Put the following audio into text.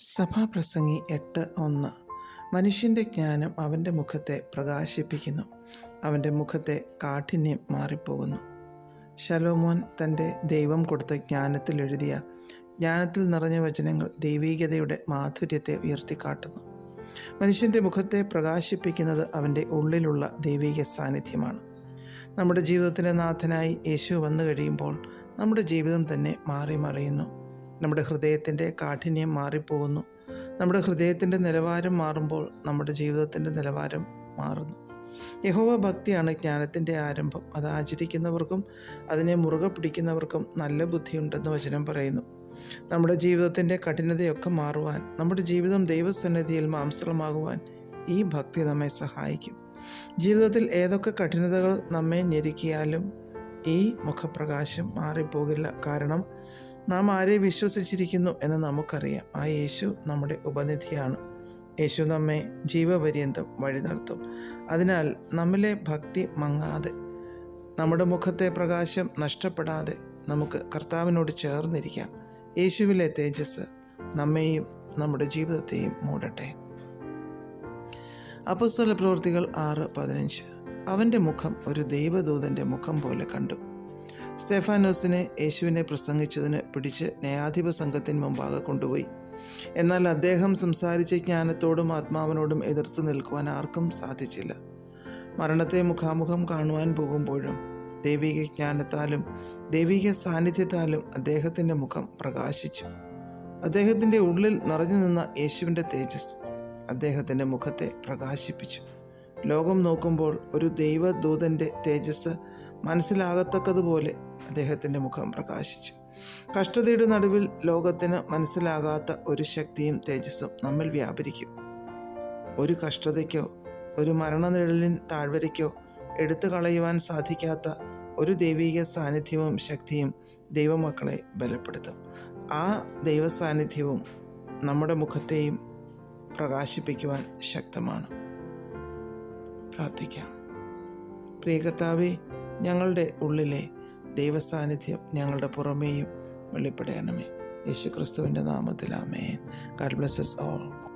സഭാപ്രസംഗി എട്ട് ഒന്ന്. മനുഷ്യന്റെ ജ്ഞാനം അവന്റെ മുഖത്തെ പ്രകാശിപ്പിക്കുന്നു. അവന്റെ മുഖത്തെ കാഠിന്യം മാറിപ്പോകുന്നു. ശലോമോൻ തന്റെ ദൈവം കൊടുത്ത ജ്ഞാനത്തിൽ എഴുതിയ ജ്ഞാനത്തിൽ നിറഞ്ഞ വചനങ്ങൾ ദൈവീകതയുടെ മാധുര്യത്തെ ഉയർത്തിക്കാട്ടുന്നു. മനുഷ്യന്റെ മുഖത്തെ പ്രകാശിപ്പിക്കുന്നത് അവന്റെ ഉള്ളിലുള്ള ദൈവീക സാന്നിധ്യമാണ്. നമ്മുടെ ജീവിതത്തിലെ നാഥനായി യേശു വന്നു കഴിയുമ്പോൾ നമ്മുടെ ജീവിതം തന്നെ മാറി മറിയുന്നു നമ്മുടെ ഹൃദയത്തിന്റെ കാഠിന്യം മാറിപ്പോകുന്നു. നമ്മുടെ ഹൃദയത്തിന്റെ നിലവാരം മാറുമ്പോൾ നമ്മുടെ ജീവിതത്തിന്റെ നിലവാരം മാറുന്നു. യഹോവ ഭക്തിയാണ് ജ്ഞാനത്തിന്റെ ആരംഭം. അത് ആചരിക്കുന്നവർക്കും അതിനെ മുറുകെ പിടിക്കുന്നവർക്കും നല്ല ബുദ്ധിയുണ്ടെന്ന് വചനം പറയുന്നു. നമ്മുടെ ജീവിതത്തിന്റെ കഠിനതയൊക്കെ മാറുവാൻ നമ്മുടെ ജീവിതം ദൈവസന്നിധിയിൽ മാംസളമാകുവാൻ ഈ ഭക്തി നമ്മെ സഹായിക്കും. ജീവിതത്തിൽ ഏതൊക്കെ കഠിനതകൾ നമ്മെ ഞെരുക്കിയാലും ഈ മുഖപ്രകാശം മാറിപ്പോകില്ല. കാരണം നാം ആരെ വിശ്വസിച്ചിരിക്കുന്നു എന്ന് നമുക്കറിയാം. ആ യേശു നമ്മുടെ ഉപനിധിയാണ്. യേശു നമ്മെ ജീവപര്യന്തം വഴി നടത്തും. അതിനാൽ നമ്മിലെ ഭക്തി മങ്ങാതെ നമ്മുടെ മുഖത്തെ പ്രകാശം നഷ്ടപ്പെടാതെ നമുക്ക് കർത്താവിനോട് ചേർന്നിരിക്കാം. യേശുവിലെ തേജസ് നമ്മെയും നമ്മുടെ ജീവിതത്തെയും മൂടട്ടെ. അപ്പസ്തല പ്രവൃത്തികൾ ആറ് പതിനഞ്ച്. അവന്റെ മുഖം ഒരു ദൈവദൂതന്റെ മുഖം പോലെ കണ്ടു. സ്തെഫാനോസിനെ യേശുവിനെ പ്രസംഗിച്ചതിന് പിടിച്ച് ന്യായാധിപ സംഘത്തിന് മുമ്പാകെ കൊണ്ടുപോയി. എന്നാൽ അദ്ദേഹം സംസാരിച്ച ജ്ഞാനത്തോടും ആത്മാവിനോടും എതിർത്ത് നിൽക്കുവാൻ ആർക്കും സാധിച്ചില്ല. മരണത്തെ മുഖാമുഖം കാണുവാൻ പോകുമ്പോഴും ദൈവിക ജ്ഞാനത്താലും ദൈവിക സാന്നിധ്യത്താലും അദ്ദേഹത്തിന്റെ മുഖം പ്രകാശിച്ചു. അദ്ദേഹത്തിന്റെ ഉള്ളിൽ നിറഞ്ഞു നിന്ന യേശുവിന്റെ തേജസ് അദ്ദേഹത്തിന്റെ മുഖത്തെ പ്രകാശിപ്പിച്ചു. ലോകം നോക്കുമ്പോൾ ഒരു ദൈവദൂതന്റെ തേജസ് മനസ്സിലാകത്തക്കതുപോലെ അദ്ദേഹത്തിന്റെ മുഖം പ്രകാശിച്ചു. കഷ്ടതയുടെ നടുവിൽ ലോകത്തിന് മനസ്സിലാകാത്ത ഒരു ശക്തിയും തേജസ്സും നമ്മിൽ വ്യാപരിക്കും. ഒരു കഷ്ടതയ്ക്കോ ഒരു മരണനിഴലിൻ താഴ്വരയ്ക്കോ എടുത്തു കളയുവാൻ സാധിക്കാത്ത ഒരു ദൈവിക സാന്നിധ്യവും ശക്തിയും ദൈവമക്കളെ ബലപ്പെടുത്തും. ആ ദൈവ സാന്നിധ്യവും നമ്മുടെ മുഖത്തെയും പ്രകാശിപ്പിക്കുവാൻ ശക്തമാണ്. പ്രാർത്ഥിക്കാം. പ്രിയ കർത്താവേ ഞങ്ങളുടെ ഉള്ളിലെ ദൈവസാന്നിധ്യം ഞങ്ങളുടെ പുറമേയും വെളിപ്പെടണമേ. യേശു ക്രിസ്തുവിന്റെ നാമത്തിൽ ആമേൻ. God blesses all